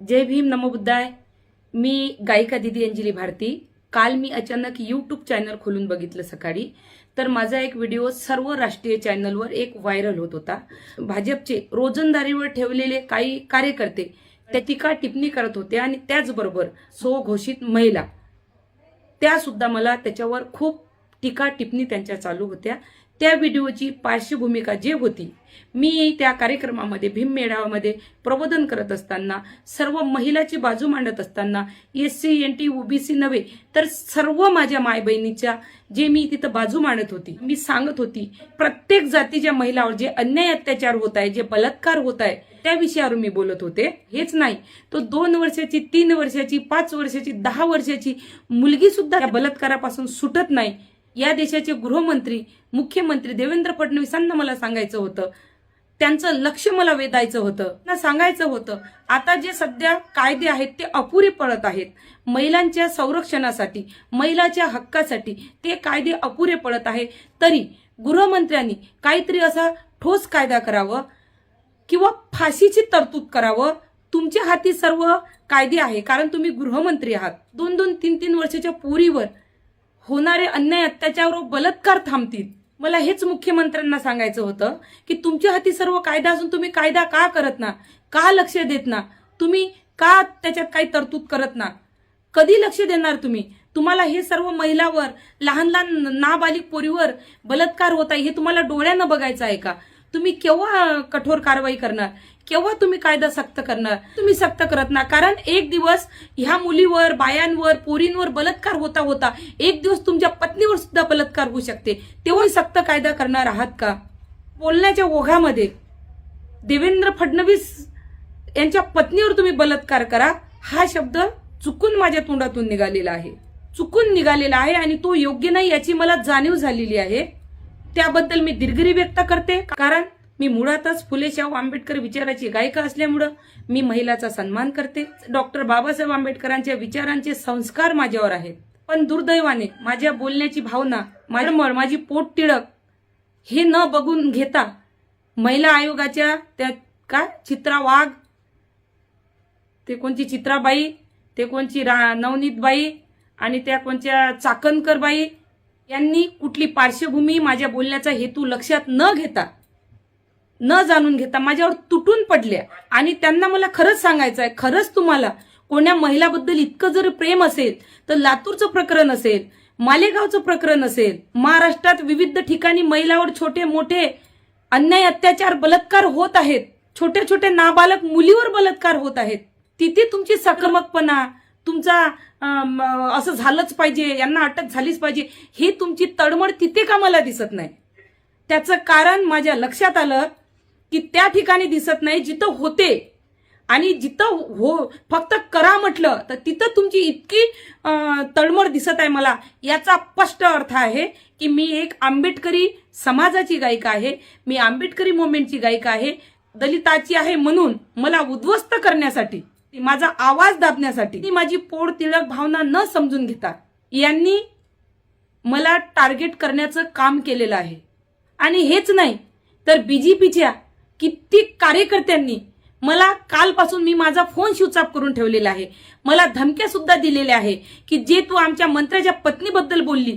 जय भीम नमोबुद्धाय मी गायिका दिदी अंजली भारती. काल मी अचानक यूट्यूब चॅनल खोलून बघितलं सकाळी. तर माझा एक व्हिडिओ सर्व राष्ट्रीय चॅनलवर एक व्हायरल होत होता. भाजपचे रोजंदारीवर ठेवलेले काही कार्यकर्ते त्या टीका टिप्पणी करत होते आणि त्याचबरोबर स्वघोषित महिला. त्या सुद्धा मला त्याच्यावर खूप टीका टिप्पणी त्यांच्या चालू होत्या. त्या व्हिडिओची पार्श्वभूमिका जे होती मी त्या कार्यक्रमामध्ये भीम मेळाव्यामध्ये प्रबोधन करत असताना सर्व महिलाची बाजू मांडत असताना S C N T OBC नव्हे तर सर्व माझ्या माय बहिणीच्या जे मी तिथं बाजू मांडत होती मी सांगत होती प्रत्येक जातीच्या महिलावर जे अन्याय अत्याचार होत आहे जे बलात्कार होत आहे त्या विषयावर मी बोलत होते. हेच नाही तो दोन वर्षाची तीन वर्षाची पाच वर्षाची दहा वर्षाची मुलगी सुद्धा बलात्कारापासून सुटत नाही या देशाचे गृहमंत्री मुख्यमंत्री देवेंद्र फडणवीसांना मला सांगायचं होतं. त्यांचं लक्ष मला वेधायचं होतं. ना सांगायचं होतं. आता जे सध्या कायदे आहेत ते अपुरे पडत आहेत. महिलांच्या संरक्षणासाठी महिलाच्या हक्कासाठी ते कायदे अपुरे पडत आहे. तरी गृहमंत्र्यांनी काहीतरी असा ठोस कायदा करावं किंवा फाशीची तरतूद करावं? तुमच्या हाती सर्व कायदे आहे. कारण तुम्ही गृहमंत्री आहात. दोन दोन तीन तीन वर्षाच्या पोरीवर होणारे अन्याय अत्याचार व बलात्कार थांबतील. मला हेच मुख्यमंत्र्यांना सांगायचं होतं की तुमच्या हाती सर्व कायदा असून तुम्ही कायदा का करत ना? का लक्ष देत ना? तुम्ही का त्याच्यात काही तरतूद करत ना? कधी लक्ष देणार तुम्ही? तुम्हाला हे सर्व महिलावर लहान लहान नाबालिक पोरीवर बलात्कार होत आहे हे तुम्हाला डोळ्यानं बघायचं आहे का? तुम्ही केव्हा कठोर कारवाई करणार? केव्हा तुम्ही कायदा सक्त करणार? तुम्ही सक्त करत ना. कारण एक दिवस ह्या मुलीवर बायांवर पोरींवर बलात्कार होता होता एक दिवस तुमच्या पत्नीवर सुद्धा बलात्कार होऊ शकते. तेव्हा सक्त कायदा करणार आहात का? बोलण्याच्या ओघामध्ये देवेंद्र फडणवीस यांच्या पत्नीवर तुम्ही बलात्कार करा हा शब्द चुकून माझ्या तोंडातून निघालेला आहे. चुकून निघालेला आहे आणि तो योग्य नाही याची मला जाणीव झालेली आहे. त्याबद्दल मी दिलगिरी व्यक्त करते. कारण मी मुळातच फुले शाहू आंबेडकर विचाराची गायिका असल्यामुळं मी महिलाचा सन्मान करते. डॉक्टर बाबासाहेब आंबेडकरांच्या विचारांचे संस्कार माझ्यावर आहेत. पण दुर्दैवाने माझ्या बोलण्याची भावना माझ्या माझी पोट टिळक हे न बघून घेता महिला आयोगाच्या त्या काय? चित्रा वाघ ते कोणची चित्राबाई ते कोणची रा नवनीतबाई आणि त्या कोणत्या चाकणकरबाई यांनी कुठली पार्श्वभूमी माझ्या बोलण्याचा हेतू लक्षात न घेता न जाणून घेता माझ्यावर तुटून पडल्या. आणि त्यांना मला खरंच सांगायचं आहे खरंच तुम्हाला कोण्या महिलाबद्दल इतकं जर प्रेम असेल तर लातूरचं प्रकरण असेल मालेगावचं प्रकरण असेल महाराष्ट्रात विविध ठिकाणी महिलावर छोटे मोठे अन्याय अत्याचार बलात्कार होत आहेत छोट्या छोट्या नाबालक मुलीवर बलात्कार होत आहेत. तिथे तुमची सक्रमकपणा तुमचा असं झालंच पाहिजे यांना अटक झालीच पाहिजे हे तुमची तडमड तिथे का मला दिसत नाही? त्याचं कारण माझ्या लक्षात आलं की त्या ठिकाणी दिसत नाही जिथं होते. आणि जिथं हो फक्त करा म्हटलं तर तिथं तुमची इतकी तळमळ दिसत आहे मला. याचा स्पष्ट अर्थ आहे की मी एक आंबेडकरी समाजाची गायिका आहे मी आंबेडकरी मुवमेंटची गायिका आहे दलिताची आहे म्हणून मला उद्ध्वस्त करण्यासाठी माझा आवाज दाबण्यासाठी ती माझी पोड तिळक भावना न समजून घेता यांनी मला टार्गेट करण्याचं काम केलेलं आहे. आणि हेच नाही तर बीजेपीच्या कित्येक कार्यकर्त्यांनी मला कालपासून मी माझा फोन शिवचाप करून ठेवलेला आहे. मला धमक्या सुद्धा दिलेल्या आहे की जे तू आमच्या मंत्र्याच्या पत्नीबद्दल बोलली